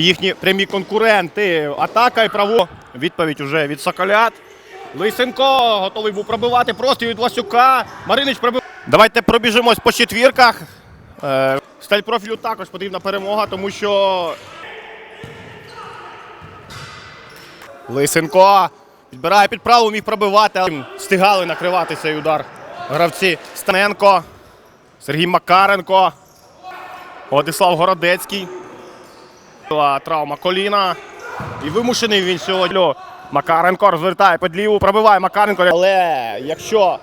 їхні прямі конкуренти. Атака і право. Відповідь уже від Соколят. Лисенко готовий був пробивати просто від Васюка. Маринич пробив. Давайте пробіжимось по четвірках. Е, Сталь профілю також потрібна перемога, тому що Лисенко підбирає під праву, міг пробивати, але встигали накривати цей удар. Гравці Станенко, Сергій Макаренко, Владислав Городецький. Травма коліна. І вимушений він сьогодні. Макаренко розвертає під ліву, пробиває Макаренко. Але якщо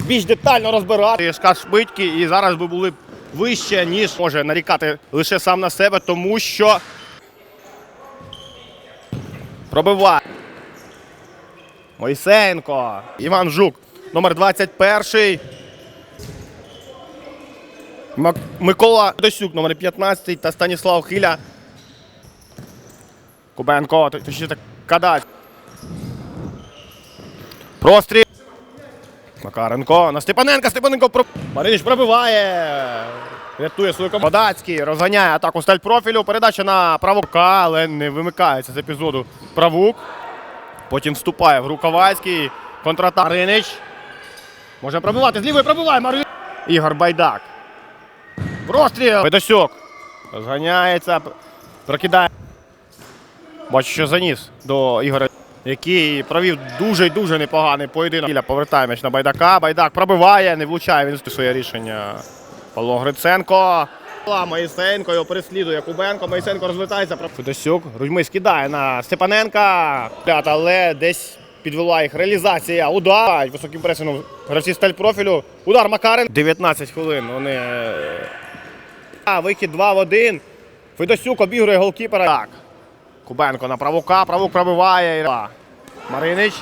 більш детально розбирати, СК швидкі і зараз би були вище, ніж може нарікати лише сам на себе, тому що пробиває. Мойсенко. Іван Жук. Номер 21. Мак- Микола Досюк, номер 15 та Станіслав Хиля. Кубенко, точніше Кадач. Простріл. Макаренко на Степаненка. Степаненко про... Маринич пробиває. Рятує свою команду. Подацький розганяє атаку сталь профілю. Передача на правука, але не вимикається з епізоду правук. Потім вступає в Руковацький. Контратак. Маринич. Може пробивати. З лівої пробиває Маринич. Ігор Байдак. Простріл. Федосюк. Розганяється. Прокидає. Бачу, що заніс до Ігоря, який провів дуже дуже непоганий поєдинок. Повертає м'яч на Байдака. Байдак пробиває, не влучає. Він своє рішення. Павло Гриценко. Моїсенко його переслідує Кубенко. Моїсенко розвертається. Федосюк. Рудьми скидає на Степаненка. Але десь підвела їх реалізація. Удар. Високим пресингом гравці сталь профілю. Удар Макарен. 19 хвилин. Вони. е, вихід 2 в 1. Федосюк обігрує голкіпера. Так. Кубенко на правука, правук пробиває. Маринич.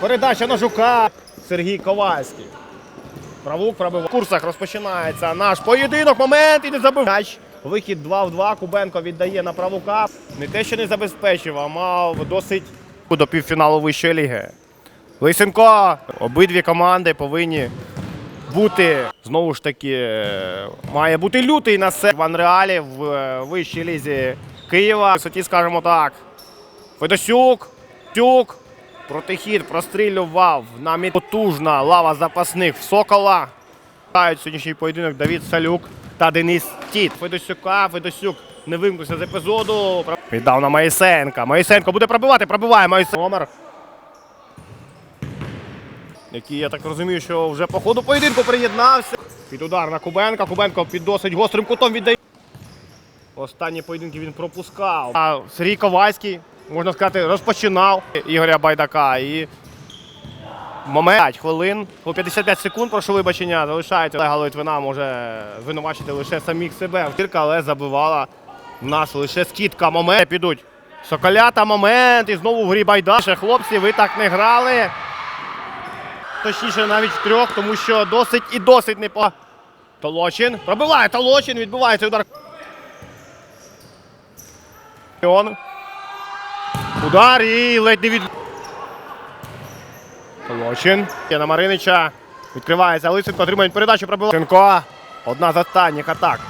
Передача на жука. Сергій Ковальський. Правук пробиває. В курсах розпочинається наш поєдинок. Момент і не забив. Вихід 2 в 2. Кубенко віддає на правука. Не те, що не забезпечив, а мав досить до півфіналу вищої ліги. Лисенко. Обидві команди повинні бути знову ж таки е, має бути лютий на себе в Анреалі в е, вищій лізі Києва. Висоті, скажімо так. Федосюк, Тюк, протихід прострілював на мід. Потужна лава запасних в Сокола. Грають сьогоднішній поєдинок Давід Салюк та Денис Тіт. Федосюка, Федосюк не вимкнувся з епізоду. Віддав на Моїсенка. Моїсенко буде пробивати, пробиває Моїсенко. Номер який, я так розумію, що вже по ходу поєдинку приєднався. Під удар на Кубенка. Кубенко під досить гострим кутом віддає. Останні поєдинки він пропускав. А Сергій Ковальський, можна сказати, розпочинав Ігоря Байдака. І момент 5 хвилин, по 55 секунд, прошу вибачення, залишається. Олега Литвина може звинувачити лише самих себе. Втірка, але забивала в нас лише скидка. Момент підуть. Соколята момент. І знову в грі Байда. Ще, Хлопці, ви так не грали. Точніше, навіть трьох, тому що досить і досить не по. Толочин. Пробиває Толочин, відбувається удар. Удар і ледь не від. Толочин. Яна Маринича. Відкривається Лисенко, отримує передачу Пробила. Лисенко. Одна з останніх атак